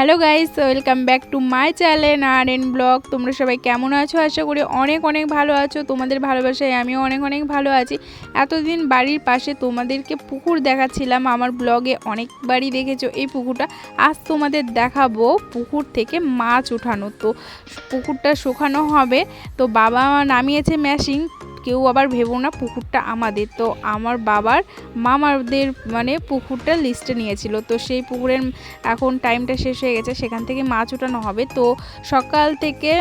Hello guys welcome back to my channel R N blog তোমরা সবাই কেমন আছো? আশা করি অনেক অনেক ভালো আছো। তোমাদের ভালোবাসায় আমিও অনেক অনেক ভালো আছি। এতদিন বাড়ির পাশে তোমাদেরকে পুকুর দেখাচ্ছিলাম। আমার ব্লগে অনেকবারই দেখেছ এই পুকুরটা। আজ তোমাদের দেখাবো পুকুর থেকে মাছ উঠানো তো পুকুরটা শুকানো হবে। তো বাবা নামিয়েছে ম্যাশিং কেউ আবার ভেবো না, পুকুরটা আমাদের। তো আমার বাবার মামাদের মানে পুকুরটা লিস্টে নিয়েছিল। তো সেই পুকুরের এখন টাইমটা শেষ হয়ে গেছে, সেখান থেকে মাছ উঠানো হবে। তো সকাল থেকে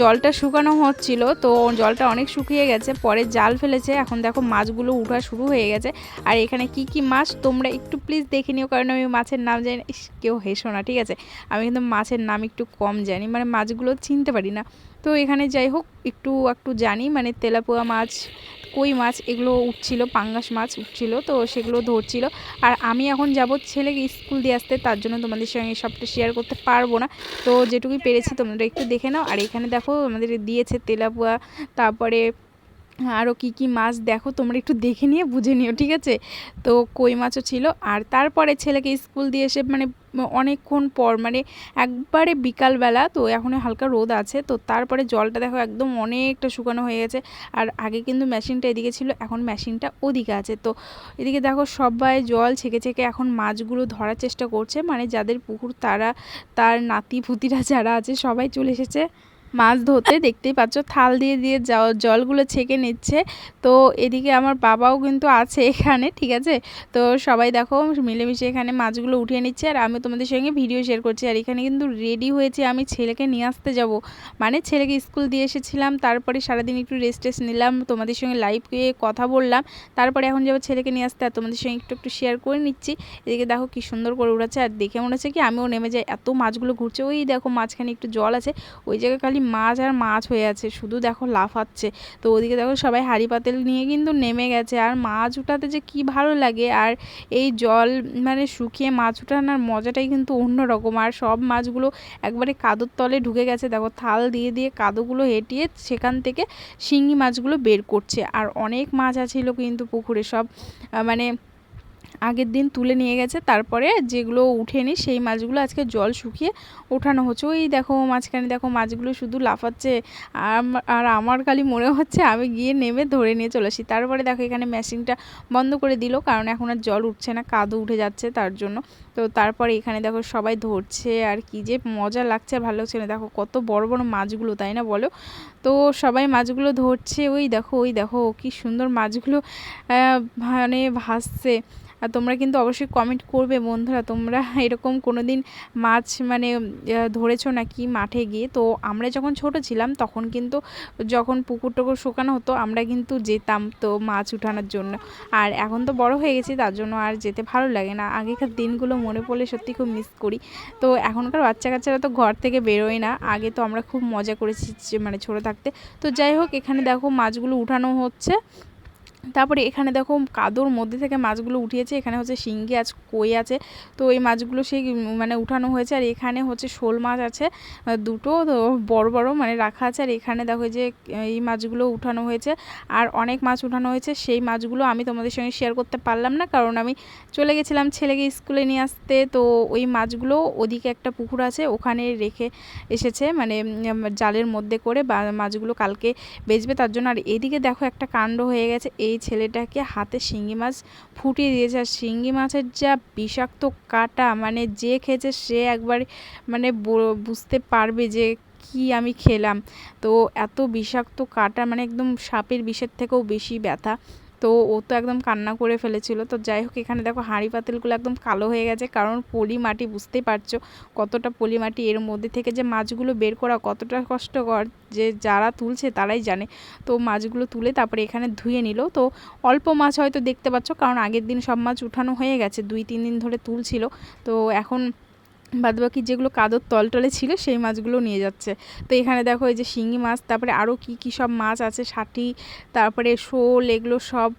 জলটা শুকানো হচ্ছিল। তো জলটা অনেক শুকিয়ে গেছে, পরে জাল ফেলেছে। এখন দেখো মাছগুলো উঠা শুরু হয়ে গেছে। আর এখানে কি কি মাছ, তোমরা একটু প্লিজ দেখে নিও, কারণ আমি মাছের নাম জানি কেউ হেসো না, ঠিক আছে? আমি কিন্তু মাছের নাম একটু কম জানি মানে মাছগুলো চিনতে পারি না। তো এখানে যাই হোক, একটু একটু জানি মানে তেলাপোয়া মাছ, কই মাছ, এগুলো উঠছিল, পাঙ্গাস মাছ উঠছিল, তো সেগুলো ধরছিল। আর আমি এখন যাব ছেলেকে স্কুল দিয়ে আসতে, তার জন্য তোমাদের সঙ্গে সবটা শেয়ার করতে পারব না। তো যেটুকুই পেরেছি তোমরা একটু দেখে নাও। আর এখানে দেখো, আমাদের দিয়েছে তেলাপোয়া, তারপরে আরও কি কি মাছ দেখো, তোমরা একটু দেখে নিয়ে বুঝে নিও, ঠিক আছে? তো কই মাছও ছিল। আর তারপরে ছেলেকে স্কুল দিয়ে এসে মানে অনেকক্ষণ পর মানে একবারে বিকালবেলা, তো এখনও হালকা রোদ আছে, তো তারপরে জলটা দেখো একদম অনেকটা শুকানো হয়ে গেছে। আর আগে কিন্তু মেশিনটা এদিকে ছিল, এখন মেশিনটা ওদিকে আছে। তো এদিকে দেখো সবাই জল ছেঁকে ছেঁকে এখন মাছগুলো ধরার চেষ্টা করছে মানে যাদের পুকুর, তারা, তার নাতি পুতিরা যারা আছে, সবাই চলে এসেছে। মাছ ধরতে দেখতেই পাচ্ছ, থাল দিয়ে দিয়ে জ- জলগুলো ছেঁকে নিচ্ছে। তো এদিকে আমার বাবাও কিন্তু আছে এখানে, ঠিক আছে? তো সবাই দেখো, মিলেমিশে এখানে মাছগুলো উঠিয়ে নিচ্ছে আর আমি তোমাদের সঙ্গে ভিডিও শেয়ার করছি। আর এখানে কিন্তু রেডি হয়েছে আমি ছেলেকে নিয়ে আসতে যাব। মানে ছেলেকে স্কুল দিয়ে এসেছিলাম, তারপরে সারাদিন একটু রেস্ট টেস্ট নিলাম, তোমাদের সঙ্গে লাইভ কথা বললাম। তারপরে এখন যাব ছেলেকে নিয়ে আসতে আর তোমাদের সঙ্গে একটু একটু শেয়ার করে নিচ্ছি। এদিকে দেখো কি সুন্দর করে উড়াচ্ছে, আর দেখে মনে হচ্ছে কি আমিও নেমে যাই। এত মাছগুলো ঘুরছে, ওই দেখো মাঝখানে একটু জল আছে, ওই জায়গায় খালি মাছ আর মাছ হয়ে আছে, শুধু দেখো লাফাচ্ছে। তো ওদিকে দেখো সবাই হাঁড়ি পাতেল নিয়ে কিন্তু নেমে গেছে, আর মাছ উঠাতে যে কি ভালো লাগে, আর এই জল মানে শুকিয়ে মাছ উঠানোর মজাটাই কিন্তু অন্যরকম। আর সব মাছগুলো একবারে কাদোর তলে ঢুকে গেছে, দেখো থাল দিয়ে দিয়ে কাদোগুলো হেঁটিয়ে সেখান থেকে শিঙি মাছগুলো বের করছে। আর অনেক মাছ আছিল কিন্তু পুকুরে সব মানে আগের দিন তুলে নিয়ে গেছে। তারপরে যেগুলো উঠেনি সেই মাছগুলো আজকে জল শুকিয়ে ওঠানো হচ্ছে। ওই দেখো মাঝখানে দেখো মাছগুলো শুধু লাফাচ্ছে। আর আমার খালি মনে হচ্ছে আমি গিয়ে নেমে ধরে নিয়ে চলে আসি। তারপরে দেখো এখানে মেশিনটা বন্ধ করে দিল, কারণ এখন আর জল উঠছে না, কাদো উঠে যাচ্ছে তার জন্য। তো তারপরে এখানে দেখো সবাই ধরছে, আর কি যে মজা লাগছে, ভালো লাগছে না। দেখো কত বড় বড় মাছগুলো, তাই না বলো? তো সবাই মাছগুলো ধরছে, ওই দেখো ওই দেখো, কি সুন্দর মাছগুলো মানে ভাসছে। আর তোমরা কিন্তু অবশ্যই কমেন্ট করবে বন্ধুরা। তোমরা এরকম কোনো দিন মাছ মানে ধরেছো নাকি মাঠে গিয়ে? তো আমরা যখন ছোট ছিলাম, তখন কিন্তু যখন পুকুর টুকুর শুকানো হতো, আমরা কিন্তু যেতাম তো মাছ উঠানোর জন্য। আর এখন তো বড় হয়ে গেছি, তার জন্য আর যেতে ভালো লাগে না। আগেকার দিনগুলো মনে পড়লে সত্যি খুব মিস করি। তো এখনকার বাচ্চা কাচ্চারা তো ঘর থেকে বেরোয় না। আগে তো আমরা খুব মজা করেছি মানে ছোটো থাকতে। তো যাই হোক, এখানে দেখো মাছগুলো উঠানো হচ্ছে। তারপরে এখানে দেখো কাদোর মধ্যে থেকে মাছগুলো উঠিয়েছে, এখানে হচ্ছে শিঙ্গি আছে, কই আছে। তো এই মাছগুলো সেই মানে উঠানো হয়েছে আর এখানে হচ্ছে শোল মাছ আছে দুটো তো বড় বড় মানে রাখা আছে। আর এখানে দেখো যে এই মাছগুলো উঠানো হয়েছে আর অনেক মাছ উঠানো হয়েছে। সেই মাছগুলো আমি তোমাদের সঙ্গে শেয়ার করতে পারলাম না কারণ আমি চলে গেছিলাম ছেলেকে স্কুলে নিয়ে আসতে। তো ওই মাছগুলো ওদিকে একটা পুকুর আছে, ওখানে রেখে এসেছে মানে জালের মধ্যে করে বা মাছগুলো কালকে বেচবে তার জন্য। আর এদিকে দেখো একটা কাণ্ড হয়ে গেছে এই ছেলেটাকে হাতে শিঙ্গি মাছ ফুটিয়ে দিয়েছে। আর শিঙ্গি মাছের যা বিষাক্ত কাটা মানে যে খেয়েছে সে একবার মানে বুঝতে পারবে যে কি আমি খেলাম। তো এত বিষাক্ত কাটা মানে একদম সাপের বিষের থেকেও বেশি ব্যথা। তো ও তো একদম কান্না করে ফেলেছিল। তো যাই হোক, এখানে দেখো হাঁড়ি পাতিলগুলো একদম কালো হয়ে গেছে, কারণ পলি মাটি বুঝতেই পারছ কতটা পলি মাটি এর মধ্যে থেকে যে মাছগুলো বের করা কতটা কষ্টকর যে যারা তুলছে তারাই জানে। তো মাছগুলো তুলে তারপরে এখানে ধুয়ে নিল। তো অল্প মাছ হয়তো দেখতে পাচ্ছ, কারণ আগের দিন সব মাছ উঠানো হয়ে গেছে, দুই, তিন দিন ধরে তুলছিল। তো এখন বাদবাকি যেগুলো কাদর তলটলে ছিল, সেই মাছগুলো নিয়ে যাচ্ছে। তো এখানে দেখো এই যে শিঙি মাছ, তারপরে আরও কি কি সব মাছ আছে ষাটি তারপরে শোল, এগুলো সব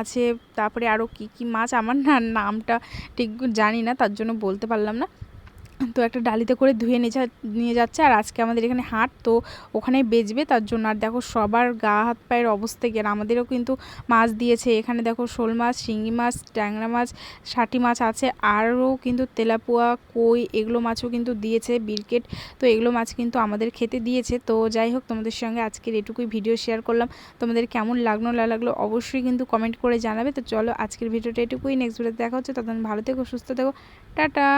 আছে। তারপরে আরও কি কি মাছ, আমার না নামটা ঠিক জানি না, তার জন্য বলতে পারলাম না। তো একটা ডালিতে করে ধুয়ে নিয়ে নিয়ে যাচ্ছে আর আজকে আমাদের এখানে হাট তো ওখানেই বেচবে তার জন্য। আর দেখো সবার গা হাত পায়ের অবস্থা আর আমাদেরও কিন্তু মাছ দিয়েছে। এখানে দেখো শোল মাছ শিঙ্গি মাছ, ট্যাংরা মাছ ষাটি মাছ আছে। আরও কিন্তু তেলাপুয়া, কই এগুলো মাছও কিন্তু দিয়েছে বিরকেট তো এগুলো মাছ কিন্তু আমাদের খেতে দিয়েছে। তো যাই হোক, তোমাদের সঙ্গে আজকের এটুকুই ভিডিও শেয়ার করলাম। তোমাদের কেমন লাগল, না লাগল অবশ্যই কিন্তু কমেন্ট করে জানাবে। তো চলো আজকের ভিডিওটা এটুকুই। নেক্সট ভিডিওতে দেখা হচ্ছে। তখন ভালো থেকো, সুস্থ থেকো। টাটা!